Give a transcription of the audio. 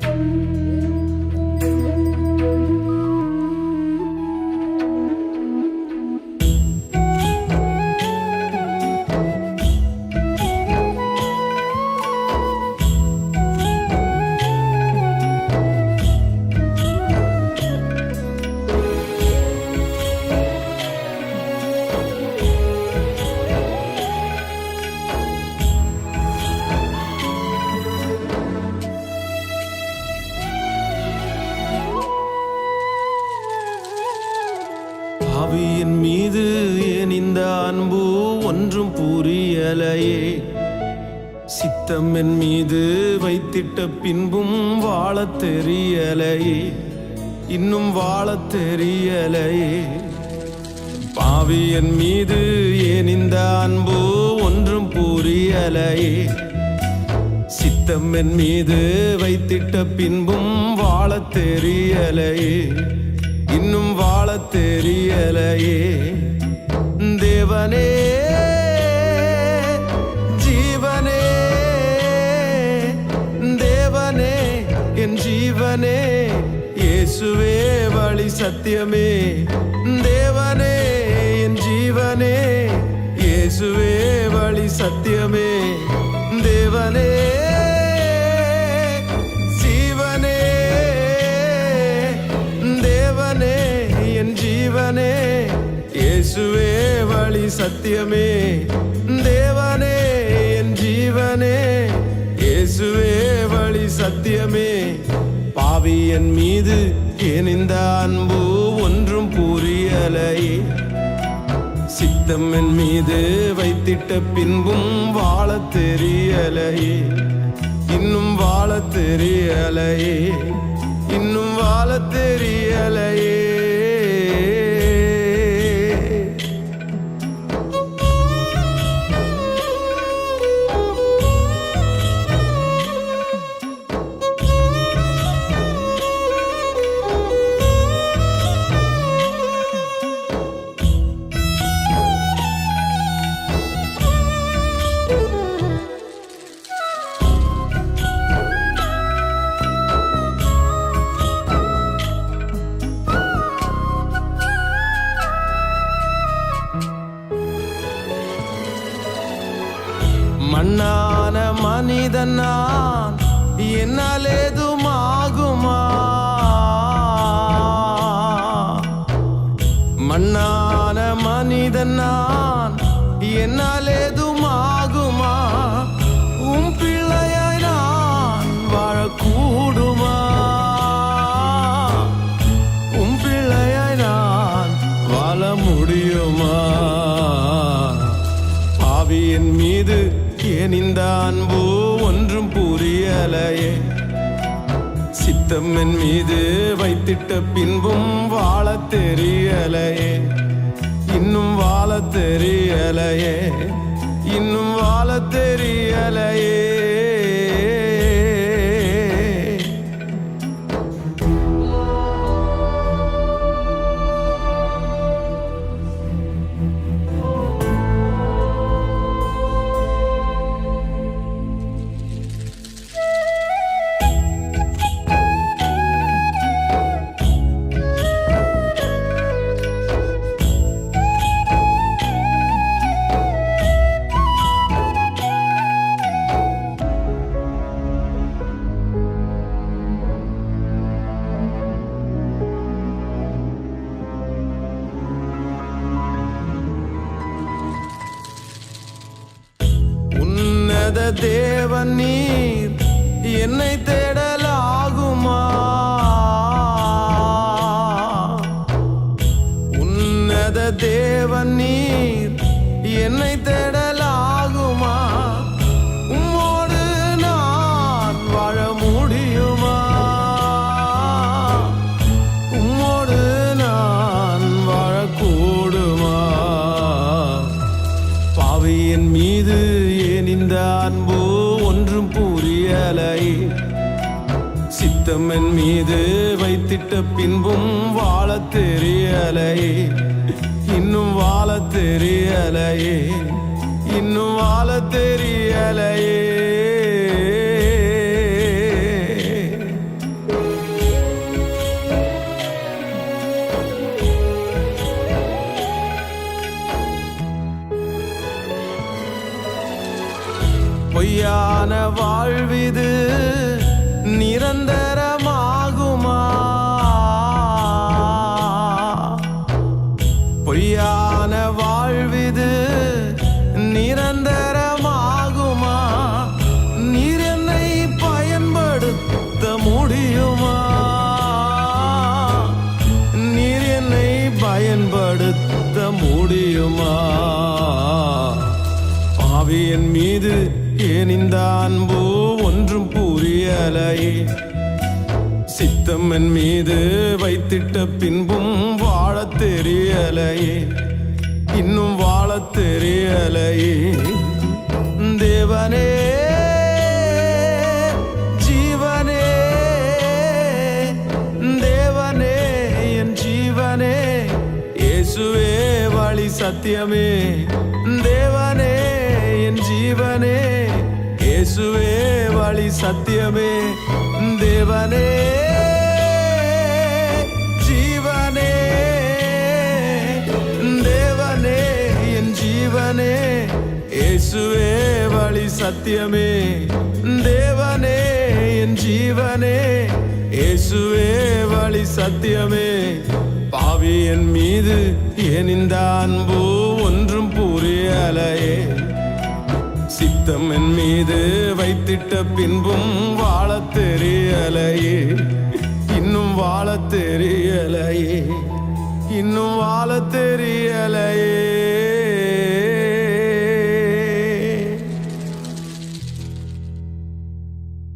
Música அன்பு ஒன்றும் புரியலையே. சித்தம் என் மீது வைத்திட்ட பின்பும் வாழத் தெரியலையே. இன்னும் வாழ தெரியலையே. பாவி என் மீது ஏன் இந்த அன்பு ஒன்றும் புரியலையே. சித்தம் என் மீது வைத்திட்ட பின்பும் வாழ தெரியலையே. இன்னும் வாழ தெரியலையே. தேவனே ஜீவனே தேவனே என் ஜீவனே இயேசுவே வழி சத்தியமே. தேவனே என் ஜீவனே இயேசுவே வழி சத்தியமே. தேவனே ஜீவனே தேவனே என் ஜீவனே இயேசுவே சத்தியமே. தேவனே என் ஜீவனே இயேசுவே வழி சத்தியமே. பாவி என் மீது ஏன் இந்த அன்பு ஒன்றும் புரியலையே? சித்தம் என் மீது வைத்திட்ட பின்பும் வாழ தெரியலையே. இன்னும் வாழ தெரியலையே. இன்னும் வாழ தெரியலையே. மண்ணான மனிதன் நான். என்னால் ஏதுமாகுமா மண்ணான மனிதன் நான். என்னால் ஏன் இந்த அன்பு ஒன்றும் புரியலையே. சித்தம் என் மீது வைத்திட்ட பின்பும் வாழ தெரியலையே. இன்னும் வாழ தெரியலையே. இன்னும் வாழ தெரியலையே. உன்னத தேவன் நீர் என்னை தேடலாகுமா? உன்னத தேவன் நீர் என்னை தேடலாகுமா? சித்தம் என் மீது வைத்திட்ட பின்பும் வாழ தெரியலையே. இன்னும் வாழ தெரியலையே. இன்னும் வாழ தெரியலையே. முடியுமா பாவியன் மீது ஏன் இந்த அன்பு ஒன்றும் புரியலையே? சித்தம் என் மீது வைத்திட்ட பின்பும் வாழ தெரியலையே. இன்னும் வாழ தெரியலையே. தேவனே சத்தியமே. தேவனே என் ஜீவனே இயேசுவே வழி சத்தியமே. தேவனே ஜீவனே தேவனே என் ஜீவனே இயேசுவே வழி சத்தியமே. தேவனே என் ஜீவனே இயேசுவே வழி சத்தியமே. பாவி என் மீது ஏன் இந்த அன்பு ஒன்றும் புரியலையே? சித்தம் என் மீது வைத்திட்ட பின்பும் வாழ தெரியலையே?